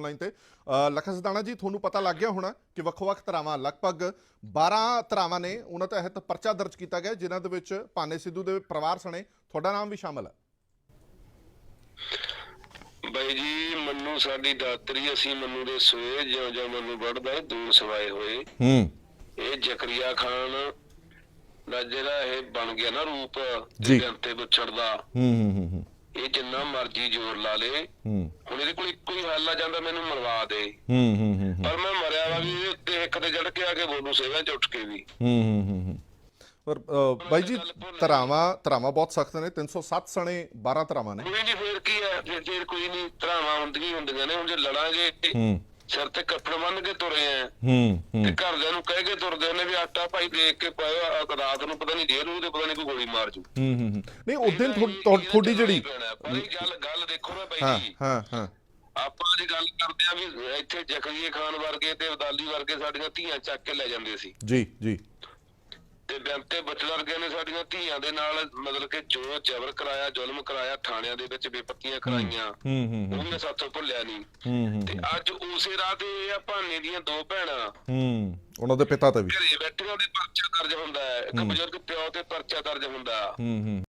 Line ਤੇ। ਲਖਨ ਸਦਾਣਾ ਜੀ ਤੁਹਾਨੂੰ ਪਤਾ ਲੱਗ ਗਿਆ ਹੋਣਾ ਕਿ ਵੱਖ-ਵੱਖ ਧਰਾਵਾਂ ਲਗਭਗ 12 ਧਰਾਵਾਂ ਨੇ ਉਹਨਾਂ ਤਹਿਤ ਪਰਚਾ ਦਰਜ ਕੀਤਾ ਗਿਆ ਜਿਨ੍ਹਾਂ ਦੇ ਵਿੱਚ ਭਾਨੇ ਸਿੱਧੂ ਦੇ ਪਰਿਵਾਰ ਸਣੇ। ਤੁਹਾਡਾ ਨਾਮ ਵੀ ਸ਼ਾਮਲ ਹੈ। ਬਾਈ ਜੀ ਮੰਨੂ ਸਾਡੀ ਦਾਤਰੀ ਅਸੀਂ ਮੰਨੂ ਦੇ ਸੋਏ ਜਿਉਂ ਜਿਉਂ ਮੰਨੂ ਵੜਦਾ ਦੂਰ ਸਵਾਏ ਹੋਏ। ਹੂੰ। ਇਹ ਜ਼ਕਰੀਆ ਖਾਨ ਦਾ ਜਿਹੜਾ ਇਹ ਬਣ ਗਿਆ ਨਾ ਰੂਪ ਜੀ। ਤੇ ਵਿਛੜ ਦਾ। ਹੂੰ ਹੂੰ ਹੂੰ ਇਹ ਜਿੰਨਾ ਮਰਜ਼ੀ ਜ਼ੋਰ ਲਾ ਲੇ। ਹੂੰ। ਹੁਣ ਇਹਦੇ ਕੋਲ ਹੀ ਆ ਜਾਂਦਾ ਮੈਨੂੰ ਮਰਵਾ ਦੇ। ਹੂੰ ਹੂੰ ਹੂੰ ਪਰ ਮੈਂ ਮਰਿਆ ਵਾ ਵੀ ਉੱਤੇ ਇੱਕ ਤੇ ਚੜ ਕੇ ਆ ਕੇ ਬੋਲੂ ਸੇਵਾ ਚ ਉੱਠ ਕੇ ਵੀ। ਹੂੰ ਹੂੰ ਹੂੰ ਹੂੰ। ਪਰ ਬਾਈ ਜੀ ਧਰਾਵਾਂ ਧਰਾਵਾਂ ਬਹੁਤ ਸਖਤ ਨੇ 307 ਸਣੇ 12 ਧਰਾਵਾਂ ਨੇ। ਕੋਈ ਨਹੀਂ ਫੇਰ ਕੀ ਹੈ ਫਿਰ ਫੇਰ ਕੋਈ ਨਹੀਂ ਧਰਾਵਾਂ ਹੁੰਦੀਆਂ ਹੀ ਹੁੰਦੀਆਂ ਨੇ ਹੁਣ ਜੇ ਲੜਾਂਗੇ ਹੂੰ। ਸਿਰ ਤੇ ਕੱਪੜ ਬੰਨ ਕੇ ਤੁਰੇ ਆ। ਹੂੰ ਤੇ ਹੂੰ ਘਰਦਿਆਂ ਨੂੰ ਕਹਿ ਕੇ ਤੁਰਦੇ ਨੇ ਵੀ ਆਟਾ ਭਾਈ ਦੇਖ ਕੇ ਪਾਇਓ ਆ ਰਾਤ ਨੂੰ ਪਤਾ ਨਹੀਂ ਜੇਲ੍ਹ ਨੂੰ ਤੇ ਪਤਾ ਨਹੀਂ ਕੋਈ ਗੋਲੀ ਮਾਰ ਜੂ। ਹੂੰ ਹੂੰ ਹੂੰ। ਨਹੀਂ ਉਸ ਦਿਨ ਤੁਹਾ- ਤੁਹਾ- ਤੁਹਾਡੀ ਜਿਹੜੀ ਭਾਈ ਗੱਲ ਗੱਲ ਦੇਖੋ ਨਾ ਹਾਂ ਬਾਈ ਜੀ। ਹਾਂ ਹਾਂ। ਆਪਾਂ ਦੀ ਗੱਲ ਕਰਦੇ ਆ ਵੀ ਇੱਥੇ ਜ਼ਖਰੀਏ ਖਾਨ ਵਰਗੇ ਤੇ ਅਬਦਾਲੀ ਵਰਗੇ ਸਾਡੀਆਂ ਧੀਆਂ ਚੱਕ ਕੇ ਲੈ ਜਾਂਦੇ ਸੀ। ਜੀ ਜੀ। ਤੇ ਬੈਂਤੇ ਬਚਲ ਵਰਗੇ ਨੇ ਸਾਡੀਆਂ ਧੀਆਂ ਦੇ ਨਾਲ ਮਤਲਬ ਕਿ ਜੋ ਜ਼ਬਰ ਕਰਾਇਆ ਜ਼ੁਲਮ ਕਰਾਇਆ ਥਾਣਿਆਂ ਦੇ ਵਿੱਚ ਬੇਪੱਤੀਆਂ ਕਰਾਈਆਂ ਹੂੰ ਹੂੰ ਉਹਨੇ ਸਾਥੋਂ ਭੁੱਲਿਆ ਨਹੀਂ। ਹੂੰ ਹੂੰ ਤੇ ਅੱਜ ਉਸੇ ਰਾਹ ਤੇ ਆ ਭਾਨੇ ਦੀਆਂ ਦੋ ਭੈਣਾਂ। ਹੂੰ ਉਹਨਾਂ ਦੇ ਪਿਤਾ ਤੇ ਵੀ। ਘਰੇ ਬੈਠੀਆਂ ਦੇ ਪਰਚਾ ਦਰਜ ਹੁੰਦਾ ਹੈ। ਇੱਕ ਬਜ਼ੁਰਗ ਪਿਓ ਤੇ ਪਰਚਾ ਦਰਜ ਹੁੰਦਾ। ਹੂੰ ਹੂੰ।